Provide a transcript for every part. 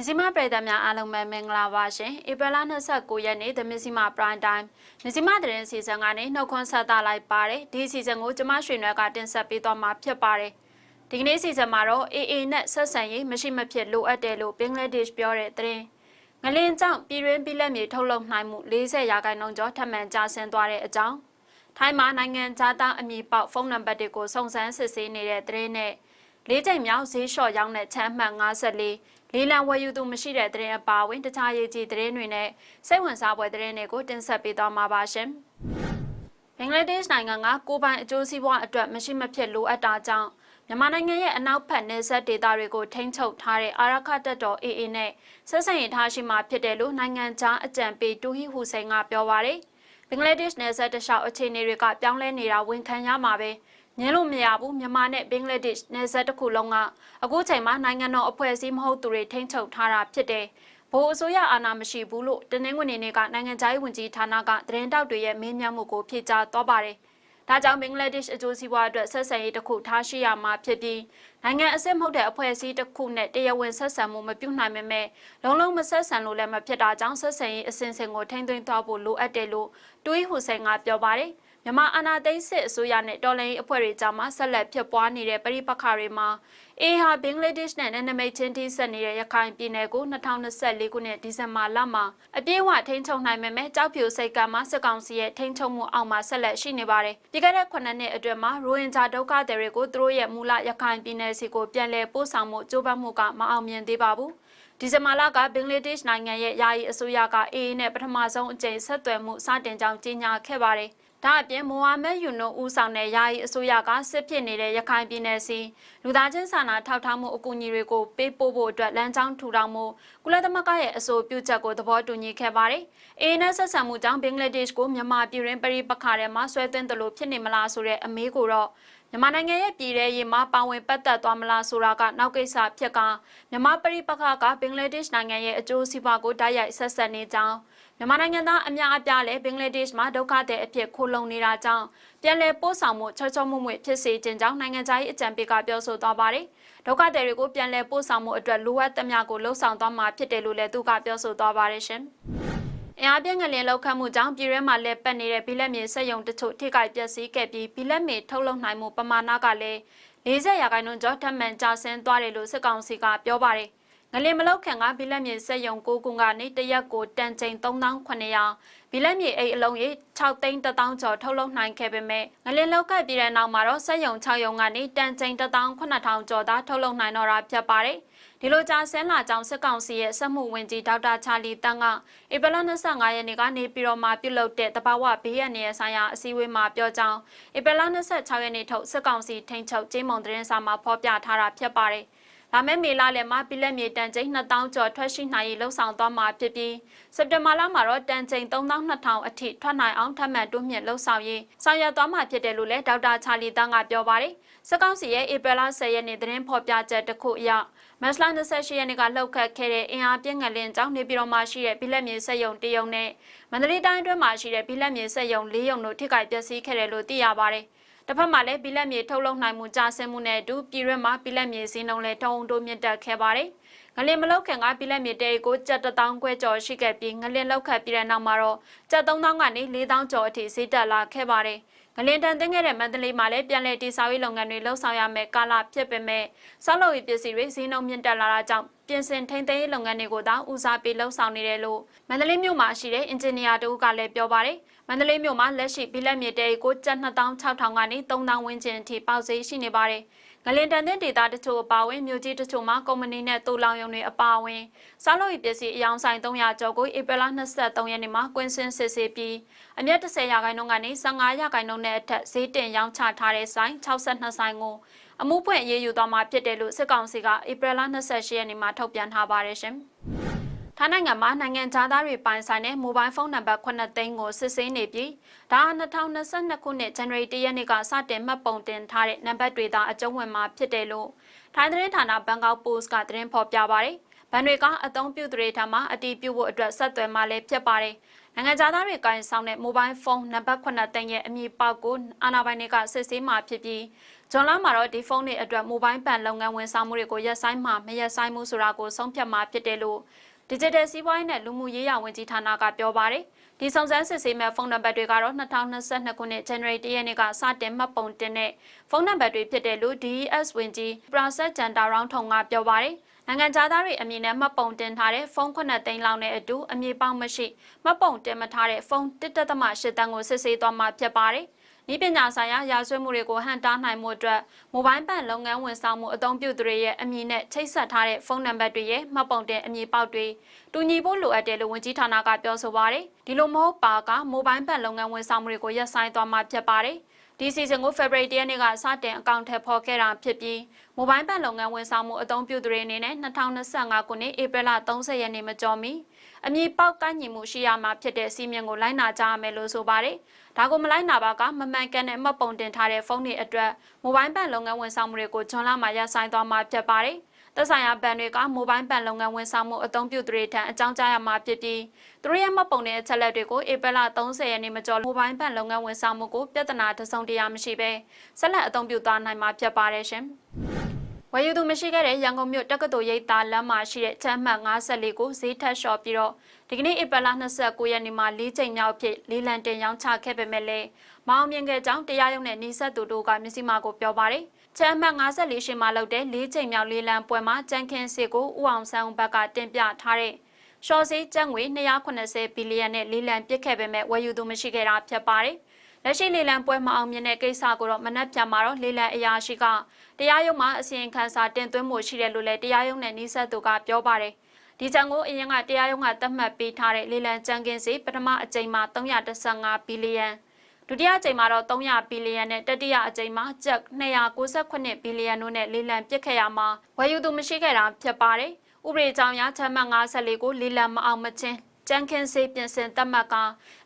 မြစီမပြည်သက်များအားလုံးပဲမင်္ဂလာပါရှင်ဧပြီလ29ရက်နေ့သမစီမ Prime Time မြစီမသတင်းစီစဉ်ကနေနှုတ်ခွန်းဆက်သလိုက်ပါတယ်ဒီစီစဉ်ကိုကျမရွှေနွယ်ကတင်ဆက်ပေးသွားမှာဖြစ်ပါတယ်ဒီကနေ့စီစဉ်မှာတော့ AA နဲ့ဆက်ဆံရေးမရှိမဖြစ်လိုအပ်တယ်လို့ဘင်္ဂလားဒေ့ရှ်ပြောတဲ့သတင်းငလင်းကြောင့်ပြည်တွင်းပြည်လက်မြေထုတ်လုပ်နိုင်မှု40ရာခိုင်နှုန်းကျော်ထပ်မံကျဆင်းသွားတဲ့အကြောင်းထိုင်းမှာနိုင်ငံသားအမည်ပေါက်ဖုန်းနံပါတ်တွေကိုစုံစမ်းစစ်ဆေးနေတဲ့သတင်းနဲ့လေးချိန်မြောက်ဈေးလျှော့ရောင်းတဲ့ချမ်းမှန်54 လေးလံဝယ်ယူသူမရှိတဲ့သတင်းအပါအဝင်တခြားရေးကြီးသတင်းတွေနဲ့စိတ်ဝင်စားဖွယ်သတင်းတွေကိုတင်ဆက်ပေးသွားမှာပါရှင်။ဘင်္ဂလားဒေ့ရှ်နိုင်ငံကကိုပိုင်အကျိုးစီးပွားအတွက်မရှိမဖြစ်လိုအပ်တာကြောင့်မြန်မာနိုင်ငံရဲ့အနောက်ဘက်နယ်စပ်ဒေသတွေကိုထိန်းချုပ်ထားတဲ့အာရခတပ်တော် AA နဲ့ဆက်ဆံရေးထားရှိမှဖြစ်တယ်လို့နိုင်ငံခြားအကြံပေးတူဟီဟူစိန်ကပြောပါရယ်။ဘင်္ဂလားဒေ့ရှ်နယ်စပ်တလျှောက်အခြေအနေတွေကပြောင်းလဲနေတာဝန်ခံရမှာပဲ။ ငင်းလို့မရဘူးမြန်မာနဲ့ဘင်္ဂလားဒေ့ရှ်နယ်စပ်တစ်ခုလုံးကအခုချိန်မှာနိုင်ငံတော်အဖွဲ့အစည်းမဟုတ်သူတွေထိန်းချုပ်ထားတာဖြစ်တယ်ဘိုးအစိုးရအာဏာမရှိဘူးလို့တနင်္ဂနွေနေ့ကနိုင်ငံခြားရေးဝန်ကြီးဌာနကသတင်းတောက်တွေရဲ့မေးမြန်းမှုကိုဖြေကြားသွားပါတယ်။ဒါကြောင့်ဘင်္ဂလားဒေ့ရှ်အကျိုးစီးပွားအတွက်ဆက်ဆံရေးတစ်ခုထားရှိရမှာဖြစ်ပြီးနိုင်ငံအစစ်မဟုတ်တဲ့အဖွဲ့အစည်းတစ်ခုနဲ့တရားဝင်ဆက်ဆံမှုမပြုနိုင်ပေမဲ့လုံးလုံးမဆက်ဆံလို့လည်းမဖြစ်တာကြောင့်ဆက်ဆံရေးအစဉ်စဉ်ကိုထိန်းသိမ်းသွားဖို့လိုအပ်တယ်လို့တူးဟူစိန်ကပြောပါတယ်။ မြန်မာအာဏာသိမ်းစစ်အစိုးရနဲ့တော်လှန်ရေးအဖွဲ့တွေကြားမှာဆက်လက်ဖြစ်ပွားနေတဲ့ပြည်ပခါတွေမှာအေဟာဘင်္ဂလားဒေ့ရှ်နဲ့နယ်နိမိတ်ချင်းထိစပ်နေတဲ့ရခိုင်ပြည်နယ်ကို2024ခုနှစ်ဒီဇင်ဘာလမှာအပြည့်အဝထိန်းချုပ်နိုင်ပေမဲ့ကြောက်ဖြူစိတ်ကမ်းမှာစစ်ကောင်စီရဲ့ထိန်းချုပ်မှုအောက်မှာဆက်လက်ရှိနေပါတယ်။ပြီးခဲ့တဲ့9နှစ်အတွင်းမှာရိုဟင်ဂျာဒုက္ခသည်တွေကိုသူတို့ရဲ့မူလရခိုင်ပြည်နယ်စီကိုပြန်လည်ပို့ဆောင်မှုကြိုးပမ်းမှုကမအောင်မြင်သေးပါဘူး။ဒီဇင်ဘာလကဘင်္ဂလားဒေ့ရှ်နိုင်ငံရဲ့ယာယီအစိုးရကအေအေနဲ့ပထမဆုံးအကြိမ်ဆက်သွယ်မှုစတင်ကြောင်းကြေညာခဲ့ပါတယ်။ ဒါအပြင်မိုဟာမက်ယူနိုဦးဆောင်တဲ့ယာယီအစိုးရကစစ်ဖြစ်နေတဲ့ရခိုင်ပြည်နယ်စီလူသားချင်းစာနာထောက်ထားမှုအကူအညီတွေကိုပေးပို့ဖို့အတွက်လမ်းကြောင်းထူထောင်မှုကုလသမဂ္ဂရဲ့အဆိုပြုချက်ကိုသဘောတူညီခဲ့ပါတယ်။အေနဲ့ဆက်ဆံမှုကြောင့်ဘင်္ဂလားဒေ့ရှ်ကိုမြန်မာပြည်ရင်းပရိပခါထဲမှာဆွဲသွင်းတယ်လို့ဖြစ်နေမလားဆိုတဲ့အမေးကိုတော့ မြန်မာနိုင်ငံရဲ့ပြည်ထရေးမှာပါဝင်ပတ်သက်သွားမလားဆိုတာကနောက်ကိစ္စဖြစ်ကမြန်မာပရိပခါကဘင်္ဂလားဒေ့ရှ်နိုင်ငံရဲ့အကျိုးစီးပွားကိုတိုက်ရိုက်ဆက်ဆက်နေကြောင်းမြန်မာနိုင်ငံသားအများအပြားလည်းဘင်္ဂလားဒေ့ရှ်မှာဒုက္ခသည်အဖြစ်ခိုလုံနေတာကြောင့်ပြန်လည်ပို့ဆောင်မှုချောချောမွမွေဖြစ်စေခြင်းကြောင့်နိုင်ငံခြားရေးအကြံပေးကပြောဆိုသွားပါတယ်။ဒုက္ခသည်တွေကိုပြန်လည်ပို့ဆောင်မှုအတွက်လိုအပ်သမျှကိုလှုံ့ဆော်သွားမှာဖြစ်တယ်လို့လည်းသူကပြောဆိုသွားပါတယ်ရှင်။ အင်အားပြင်းငလင်လောက်ခတ်မှုကြောင့်ပြည်ရဲမှာလည်းပတ်နေတဲ့ဘီလက်မြေစက်ယုံတချို့ထိခိုက်ပျက်စီးခဲ့ပြီးဘီလက်မြေထုတ်လုပ်နိုင်မှုပမာဏကလည်း40ရာခိုင်နှုန်းကျော်ထပ်မံကျဆင်းသွားတယ်လို့စစ်ကောင်စီကပြောပါတယ်။ ငလင်မလောက်ခံကဘီလက်မြေစက်ယုံ9ခုကနေတရက်ကိုတန်ချိန်3900ဘီလက်မြေအိတ်အလုံးရေ6သိန်း1000ကျော်ထုတ်လုပ်နိုင်ခဲ့ပေမဲ့ငလင်လောက်ကပြည်တဲ့နောက်မှာတော့စက်ယုံ6ယုံကနေတန်ချိန်18000ကျော်သာထုတ်လုပ်နိုင်တော့တာဖြစ်ပါတယ်ဒီလိုကြာဆင်းလာကြောင်းစစ်ကောင်စီရဲ့စက်မှုဝင်ကြီးဒေါက်တာချာလီတန်းကဧပြီလ25ရက်နေ့ကနေပြည်တော်မှာပြုလုပ်တဲ့တဘာဝဘေးရန်ရဲ့ဆိုင်ရာအစည်းအဝေးမှာပြောကြောင်းဧပြီလ26ရက်နေ့ထုတ်စစ်ကောင်စီထိန်းချုပ်ကျင်းမုံသတင်းစာမှာဖော်ပြထားတာဖြစ်ပါတယ်။ လာမယ့်မေလလယ်မှာပြည်လက်မြေတန်ချိန်2000ကျော်ထွက်ရှိနိုင်ရေးလှုံ့ဆော်သွားမှာဖြစ်ပြီးစက်တင်ဘာလမှာတော့တန်ချိန်3200အထိထွက်နိုင်အောင်ထပ်မံတိုးမြင့်လှုံ့ဆော်ရေးဆောင်ရွက်သွားမှာဖြစ်တယ်လို့လည်းဒေါက်တာချာလီတန်းကပြောပါတယ်စက်ကောင်စီရဲ့ဧပြီလ10ရက်နေ့သတင်းဖော်ပြချက်တစ်ခုအရမတ်လ28ရက်နေ့ကလှုပ်ခတ်ခဲ့တဲ့အင်အားပြင်းငလင်ကြောင့်နေပြည်တော်မှာရှိတဲ့ပြည်လက်မြေစက်ယုံတရုံနဲ့မန္တလေးတိုင်းအတွင်းမှာရှိတဲ့ပြည်လက်မြေစက်ယုံ၄ယုံတို့ထိခိုက်ပျက်စီးခဲ့တယ်လို့သိရပါတယ်။ တစ်ဖက်မှာလည်းဘီလက်မြေထုတ်လုပ်နိုင်မှုကျဆင်းမှုနဲ့အတူပြည်ရွက်မှာဘီလက်မြေစည်းနှုန်းလည်းထုံတိုးမြင့်တက်ခဲ့ပါတယ်။ငလင်မလောက်ခင်ကဘီလက်မြေတဲကိုကျပ်1000ခွဲကျော်ရှိခဲ့ပြီးငလင်လောက်ခတ်ပြီးတဲ့နောက်မှာတော့ကျပ်3000ကနေ4000ကျော်အထိဈေးတက်လာခဲ့ပါတယ်။ ငလင်တန်တင်ခဲ့တဲ့မန္တလေးမှာလည်းပြန်လည်တည်ဆောက်ရေးလုပ်ငန်းတွေလှုပ်ဆောင်ရမယ်ကာလဖြစ်ပေမဲ့ဆောက်လုပ်ရေးပစ္စည်းတွေဈေးနှုန်းမြင့်တက်လာတာကြောင့်ပြင်ဆင်ထိန်းသိမ်းရေးလုပ်ငန်းတွေကိုသာဦးစားပေးလှုပ်ဆောင်နေတယ်လို့မန္တလေးမြို့မှာရှိတဲ့အင်ဂျင်နီယာတို့ကလည်းပြောပါတယ်။မန္တလေးမြို့မှာလက်ရှိဘီလက်မြေတဲကိုကျပ်2600ကနေ3000ဝန်းကျင်အထိပေါက်ဈေးရှိနေပါတယ်။ ငလင်တန်တဲ့ဒေတာတချို့အပါအဝင်မြို့ကြီးတချို့မှာကုမ္ပဏီနဲ့တူလောင်ရုံတွေအပါအဝင်စားလို့ရပစ္စည်းအယောင်ဆိုင်300ကျော်ကိုဧပြီလ23ရက်နေ့မှာကွင်းစင်းစစ်ဆေးပြီးအမြတ်30ရာခိုင်နှုန်းကနေ15ရာခိုင်နှုန်းနဲ့အထက်ဈေးတင်ရောင်းချထားတဲ့ဆိုင်62ဆိုင်ကိုအမှုဖွင့်အရေးယူသွားမှာဖြစ်တယ်လို့စစ်ကောင်စီကဧပြီလ28ရက်နေ့မှာထုတ်ပြန်ထားပါတယ်ရှင်။ ထိုင်းနိုင်ငံမှာနိုင်ငံသားတွေပိုင်ဆိုင်တဲ့မိုဘိုင်းဖုန်းနံပါတ်9သိန်းကိုစစ်ဆေးနေပြီးဒါ2022ခုနှစ် January 1ရက်နေ့ကစတင်မှတ်ပုံတင်ထားတဲ့နံပါတ်တွေသာအကျုံးဝင်မှာဖြစ်တယ်လို့ထိုင်းသတင်းဌာနဘန်ကောက်ပို့စ်ကသတင်းဖော်ပြပါတယ်။ဘန်တွေကအသုံးပြုသူတွေထံမှအတီးပြုဖို့အတွက်ဆက်သွယ်မှလည်းဖြစ်ပါတယ်။နိုင်ငံသားတွေကိုင်ဆောင်တဲ့ mobile phone နံပါတ်9တန်းရဲ့အမည်ပေါက်ကိုအာဏာပိုင်တွေကစစ်ဆေးမှဖြစ်ပြီးဂျွန်လာမှာတော့ဒီဖုန်းတွေအတွက် mobile ဘဏ်လုပ်ငန်းဝန်ဆောင်မှုတွေကိုရက်ဆိုင်မှမရက်ဆိုင်မှုဆိုတာကိုဆုံးဖြတ်မှဖြစ်တယ်လို့ Digital စီးပွားရေးနဲ့လူမှုရေးရာဝန်ကြီးဌာနကပြောပါတယ်ဒီစုံစမ်းစစ်ဆေးမဲ့ဖုန်းနံပါတ်တွေကတော့2022ခုနှစ် January 1ရက်နေ့ကစတင်မှတ်ပုံတင်တဲ့ဖုန်းနံပါတ်တွေဖြစ်တယ်လို့ DES ဝန်ကြီး Prasad Jandaround ထုံကပြောပါတယ်နိုင်ငံသားတွေအမည်နဲ့မှတ်ပုံတင်ထားတဲ့ဖုန်း9သိန်းလောက်နဲ့အတူအမည်ပေါက်မရှိမှတ်ပုံတင်မထားတဲ့ဖုန်း1.8တန်းကိုစစ်ဆေးသွားမှာဖြစ်ပါတယ်။ ဤပညာဆိုင်ရာရာဇဝတ်မှုတွေကိုဟန်တားနိုင်မှုအတွက်မိုဘိုင်းဘဏ်လုပ်ငန်းဝန်ဆောင်မှုအသုံးပြုသူတွေရဲ့အမည်နဲ့ချိတ်ဆက်ထားတဲ့ဖုန်းနံပါတ်တွေရဲ့မှတ်ပုံတင်အမည်ပေါက်တွေတူညီဖို့လိုအပ်တယ်လို့ဝန်ကြီးဌာနကပြောဆိုပါရယ်။ဒီလိုမဟုတ်ပါကမိုဘိုင်းဘဏ်လုပ်ငန်းဝန်ဆောင်မှုတွေကိုရပ်ဆိုင်းသွားမှာဖြစ်ပါတယ်။ဒီစီဇန်ကို February 10ရက်နေ့ကစတင်အကောင့်ထည့်ဖော်ခဲ့တာဖြစ်ပြီးမိုဘိုင်းဘဏ်လုပ်ငန်းဝန်ဆောင်မှုအသုံးပြုသူတွေအနေနဲ့2025ခုနှစ်ဧပြီလ30ရက်နေ့မကျော်မီ အမည်ပေါက်ကန့်ညီမှုရှိရမှာဖြစ်တဲ့စီမံကိုလိုက်နာကြရမယ်လို့ဆိုပါတယ်။ဒါကိုမလိုက်နာပါကမမှန်ကန်တဲ့မှတ်ပုံတင်ထားတဲ့ဖုန်းတွေအတွက်မိုဘိုင်းဘဏ်လုပ်ငန်းဝန်ဆောင်မှုတွေကိုဂျွန်လာမှာရပ်ဆိုင်းသွားမှာဖြစ်ပါတယ်။သက်ဆိုင်ရာဘဏ်တွေကမိုဘိုင်းဘဏ်လုပ်ငန်းဝန်ဆောင်မှုအသုံးပြုသူတွေထံအကြောင်းကြားရမှာဖြစ်ပြီးသူတို့ရဲ့မှတ်ပုံတဲ့အချက်လက်တွေကိုဧပြီလ30ရက်နေ့မကျော်မိုဘိုင်းဘဏ်လုပ်ငန်းဝန်ဆောင်မှုကိုပြဿနာတစုံတရာမရှိဘဲဆက်လက်အသုံးပြုသွားနိုင်မှာဖြစ်ပါတယ်ရှင်။ ဝယ်ယူသူမရှိခဲ့တဲ့ရန်ကုန်မြို့တက္ကသိုလ်ရိပ်သာလမ်းမှာရှိတဲ့ချမ်းမှတ်54ကိုဈေးထက်လျှော့ပြီးတော့ဒီကနေ့ဧပြီလ29ရက်နေ့မှာ၄ချိန်မြောက်ဖြစ်လေးလံတင်ရောင်းချခဲ့ပေမဲ့လည်းမအောင်မြင်ခဲ့ကြောင်းတရားရုံးနဲ့နှိဆက်သူတို့ကမျက်စိမှကိုပြောပါတယ်။ချမ်းမှတ်54ရှင်မှာလုပ်တဲ့၄ချိန်မြောက်လေးလံပွဲမှာကြံခင်းစစ်ကိုဥအောင်ဆန်းဘက်ကတင်ပြထားတဲ့ရှော့စေးကျပ်ငွေ280ဘီလီယံနဲ့လေးလံပစ်ခဲ့ပေမဲ့ဝယ်ယူသူမရှိခဲ့တာဖြစ်ပါတယ်။ လက်ရှိလေးလံပွဲမအောင်မြင်တဲ့ကိစ္စကိုတော့မနှက်ပြန်မှာတော့လေးလံအရာရှိကတရားရုံးမှာအစီရင်ခံစာတင်သွင်းမှုရှိတယ်လို့လည်းတရားရုံးနဲ့နှိဆက်သူကပြောပါတယ်။ဒီချံကိုအရင်ကတရားရုံးကသတ်မှတ်ပေးထားတဲ့လေးလံကြံကင်းစီပထမအကြိမ်မှာ315ဘီလီယံဒုတိယအကြိမ်မှာတော့300ဘီလီယံနဲ့တတိယအကြိမ်မှာကျပ်298ဘီလီယံတို့နဲ့လေးလံပစ်ခဲ့ရမှာဝယ်ယူသူမရှိခဲ့တာဖြစ်ပါတယ်။ဥပဒေကြောင့်ရချမ်းမှတ်54ကိုလေးလံမအောင်မချင်း ကြမ်းခင်းစေးပြင်ဆင်တတ်မှတ်က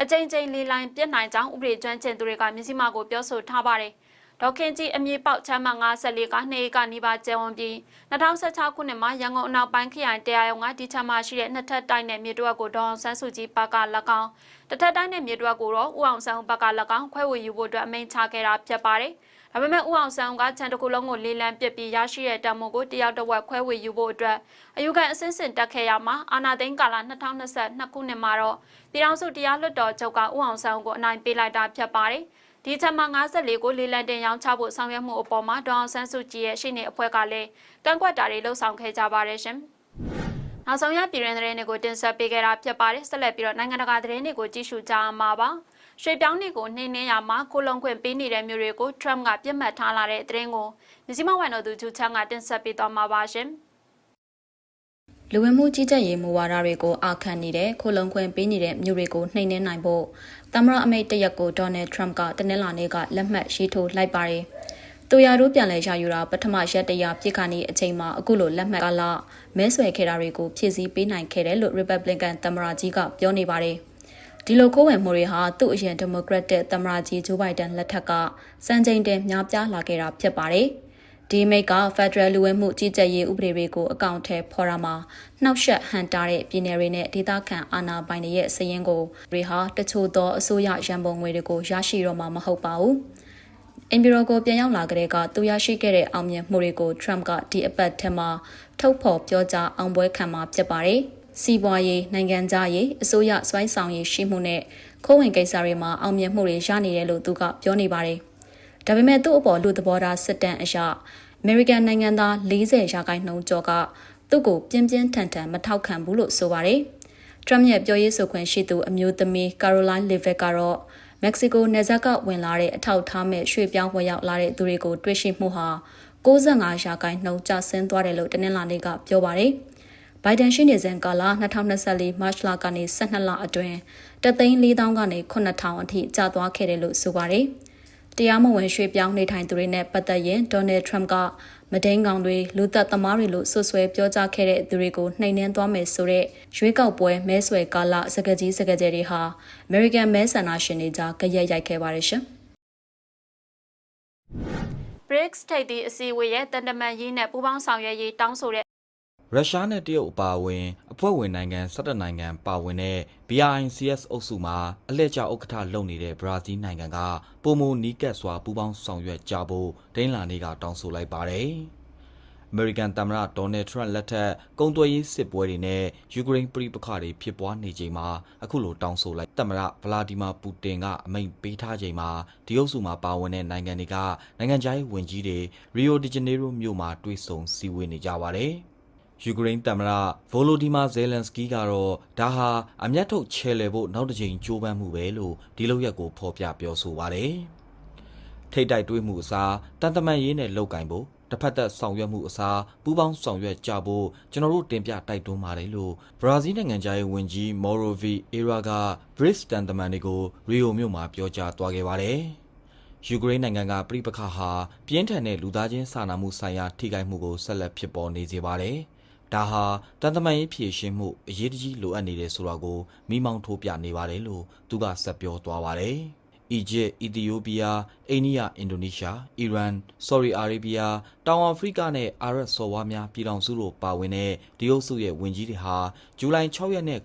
အကြိမ်ကြိမ်လေးလိုင်းပြစ်နိုင်ကြောင်းဥပဒေကျွမ်းကျင်သူတွေကမျက်စိမှကိုပြောဆိုထားပါတယ်။ဒေါခင်ကြီးအမြေပေါက်ချမ်းမှ54ကနှစ်ကနီးပါးကျဲဝန်ပြီး2016ခုနှစ်မှာရန်ကုန်အနောက်ပိုင်းခရိုင်တရားရုံးကဒီချမ်းမရှိတဲ့နှစ်ထပ်တိုက်နယ်မြေတွက်ကိုဒေါအောင်ဆန်းစုကြည်ပါက၎င်းတထက်တိုင်းနယ်မြေတွက်ကိုတော့ဦးအောင်ဆန်းဘက်က၎င်းခွဲဝေယူဖို့အတွက်အမိန့်ချခဲ့တာဖြစ်ပါတယ်။ ဒါပေမဲ့ဦးအောင်ဆန်းကချန်တကူလုံးကိုလေးလံပစ်ပြီးရရှိတဲ့တံမိုးကိုတယောက်တစ်ဝက်ခွဲဝေယူဖို့အတွက်အယူခံအစင်းစင်တက်ခဲ့ရမှာအာနာသိန်းကာလ2022ခုနှစ်မှာတော့ပြည်ထောင်စုတရားလွှတ်တော်ချုပ်ကဦးအောင်ဆန်းကိုအနိုင်ပေးလိုက်တာဖြစ်ပါတယ်။ဒီချက်မှာ54ကိုလေးလံတင်ရောင်းချဖို့ဆောင်ရွက်မှုအပေါ်မှာဒေါအောင်ဆန်းစုကြည်ရဲ့ရှေ့နေအဖွဲ့ကလည်းကန့်ကွက်တာတွေလှုံ့ဆော်ခဲ့ကြပါတယ်ရှင်။နောက်ဆုံးရပြည်ရင်းသတင်းတွေကိုတင်ဆက်ပေးခဲ့တာဖြစ်ပါတယ်ဆက်လက်ပြီးတော့နိုင်ငံတကာသတင်းတွေကိုကြည့်ရှုကြအောင်ပါပါ ရွှေပြောင်းတွေကိုနှင်းနှင်းရမှာကိုလုံခွင့်ပေးနေတဲ့မျိုးတွေကို Trump ကပြစ်မှတ်ထားလာတဲ့သတင်းကိုမြစီမဝန်တော်သူဂျူချန်ကတင်ဆက်ပေးသွားမှာပါရှင်လူဝင်မှုကြီးကြပ်ရေးမူဝါဒတွေကိုအာခံနေတဲ့ခိုလုံခွင့်ပေးနေတဲ့မျိုးတွေကိုနှိမ်နှင်းနိုင်ဖို့သမ္မတအမိတ်တရက်ကိုဒေါ်နယ်ထရမ့်ကတနင်္လာနေ့ကလက်မှတ်ရေးထိုးလိုက်ပါတယ်။တူရတို့ပြန်လည်ရယူတာပထမရက်တရပြစ်ခါနေအချိန်မှာအခုလိုလက်မှတ်ကလမဲဆွယ်ခဲ့တာတွေကိုဖြည့်ဆည်းပေးနိုင်ခဲ့တယ်လို့ Republican သမ္မတကြီးကပြောနေပါတယ်။ ဒီလိုခိုးဝင်မှုတွေဟာသူ့အရင် Democratic သမ္မတကြီးဂျိုးဘိုင်ဒန်လက်ထက်ကစံချိန်တင်များပြားလာခဲ့တာဖြစ်ပါတယ်။ဒီမိတ်က Federal လူဝင်မှုကြီးကြပ်ရေးဥပဒေတွေကိုအကောင့်ထဲဖော်ရမှာနှောက်ယှက်ဟန်တာတဲ့ပြည်နယ်တွေနဲ့ဒေသခံအာဏာပိုင်တွေရဲ့စည်ရင်းကိုတွေဟာတချို့သောအစိုးရရန်ပုံငွေတွေကိုရရှိတော့မှာမဟုတ်ပါဘူး။အင်ဘီရိုကိုပြန်ရောက်လာကြတဲ့ကသူရရှိခဲ့တဲ့အောင်မြင်မှုတွေကို Trump ကဒီအပတ်ထဲမှာထုတ်ဖော်ပြောကြားအောင်ပွဲခံမှာဖြစ်ပါတယ်။ စီးပွားရေးနိုင်ငံသားရေးအစိုးရစွိုင်းဆောင်ရေးရှိမှုနဲ့ခိုးဝင်ကိစ္စတွေမှာအောင်မြင်မှုတွေရနေတယ်လို့သူကပြောနေပါတယ်။ဒါပေမဲ့သူ့အပေါ်လူသဘောထားစစ်တမ်းအရအမေရိကန်နိုင်ငံသား40ရာခိုင်နှုန်းကျော်ကသူ့ကိုပြင်းပြင်းထန်ထန်မထောက်ခံဘူးလို့ဆိုပါတယ်။ထရမ့်ရဲ့ပြောရေးဆိုခွင့်ရှိသူအမျိုးသမီးကာရိုလိုင်းလီဗက်ကတော့မက္ကဆီကိုနယ်စပ်ကဝင်လာတဲ့အထောက်ထားမဲ့ရွှေ့ပြောင်းဝရောက်လာတဲ့သူတွေကိုတွေ့ရှိမှုဟာ65ရာခိုင်နှုန်းကျဆင်းသွားတယ်လို့တနင်္လာနေ့ကပြောပါတယ်။ ဘိုင်ဒန်ရှိနေစဉ်ကာလ2024မတ်လကနေ12လအတွင်းတသိန်း4000ကနေ9000အထိကျသွားခဲ့တယ်လို့ဆိုပါတယ်။တရားမဝင်ရွှေ့ပြောင်းနေထိုင်သူတွေနဲ့ပတ်သက်ရင်ဒေါ်နယ်ထရမ့်ကမဒိန်ကောင်တွေလူသက်သမားတွေလို့ဆွဆွဲပြောကြားခဲ့တဲ့သူတွေကိုနှိမ်နင်းသွားမယ်ဆိုတဲ့ရွေးကောက်ပွဲမဲဆွယ်ကာလစကကြီးစကကြဲတွေဟာ American မဲဆန္ဒရှင်တွေကြားကြရက်ရိုက်ခဲ့ပါတယ်ရှင်။ BRICS ထိပ်သီးအစည်းအဝေးရဲ့တန်တမန်ရေးနဲ့ပူးပေါင်းဆောင်ရွက်ရေးတောင်းဆိုတဲ့ ရုရှားနဲ့တရုတ်အပါအဝင်အဖွဲ့ဝင်နိုင်ငံ17နိုင်ငံပါဝင်တဲ့ BRICS အုပ်စုမှာအလှည့်ကျဥက္ကဋ္ဌလုပ်နေတဲ့ဘရာဇီးနိုင်ငံကပုံမနီးကပ်စွာပူးပေါင်းဆောင်ရွက်ကြဖို့ဒိန်းလာနေကတောင်းဆိုလိုက်ပါတယ်။အမေရိကန်သမ္မတဒေါ်နယ်ထရန့်လက်ထက်ကုန်သွယ်ရေးစစ်ပွဲတွေနဲ့ယူကရိန်းပြည်ပခါတွေဖြစ်ပွားနေချိန်မှာအခုလိုတောင်းဆိုလိုက်သမ္မတဗလာဒီမာပူတင်ကအမိန့်ပေးထားချိန်မှာဒီအုပ်စုမှာပါဝင်တဲ့နိုင်ငံတွေကနိုင်ငံခြားရေးဝန်ကြီးတွေရီယိုဒီဂျနေရိုမြို့မှာတွေ့ဆုံစည်းဝေးနေကြပါတယ်။ ယူကရိန်းသမ္မတဗိုလိုဒီမာဇယ်လန်စကီကတော့ဒါဟာအမျက်ထုတ်ချဲလှယ်ဖို့နောက်တစ်ချိန်ကြိုးပမ်းမှုပဲလို့ဒီလောက်ရက်ကိုဖော်ပြပြောဆိုပါတယ်။ထိတ်တိုက်တွေးမှုအစားတန်တမန်ရေးနဲ့လောက်ကင်ဖို့တစ်ဖက်သက်ဆောင်ရွက်မှုအစားပူးပေါင်းဆောင်ရွက်ကြဖို့ကျွန်တော်တို့တင်ပြတိုက်တွန်းပါတယ်လို့ဘရာဇီးနိုင်ငံသားရေးဝန်ကြီးမော်ရိုဗီအေရာက Brits တန်တမန်တွေကိုရီယိုမြို့မှာပြောကြားသွားခဲ့ပါတယ်။ယူကရိန်းနိုင်ငံကပြည်ပခါဟာပြင်းထန်တဲ့လူသားချင်းစာနာမှုဆိုင်ရာထိခိုက်မှုကိုဆက်လက်ဖြစ်ပေါ်နေစေပါတယ်။ ဒါဟာတန်တမန်ရေးဖြည့်ရှင်းမှုအရေးတကြီးလိုအပ်နေတယ်ဆိုတာကိုမိမောင်းထိုးပြနေပါတယ်လို့သူကဆက်ပြောသွားပါတယ်။အီဂျစ်၊အီသီယိုးပီးယား၊အိန္ဒိယ၊အင်ဒိုနီးရှား၊အီရန်၊ဆော်ဒီအာရေဗျ၊တောင်အာဖရိကနဲ့အာရပ်စော်ဘွားများပြည်ထောင်စုတို့ပါဝင်တဲ့ဒီအုပ်စုရဲ့ဝင်ကြီးတွေဟာဇူလိုင်6ရက်နဲ့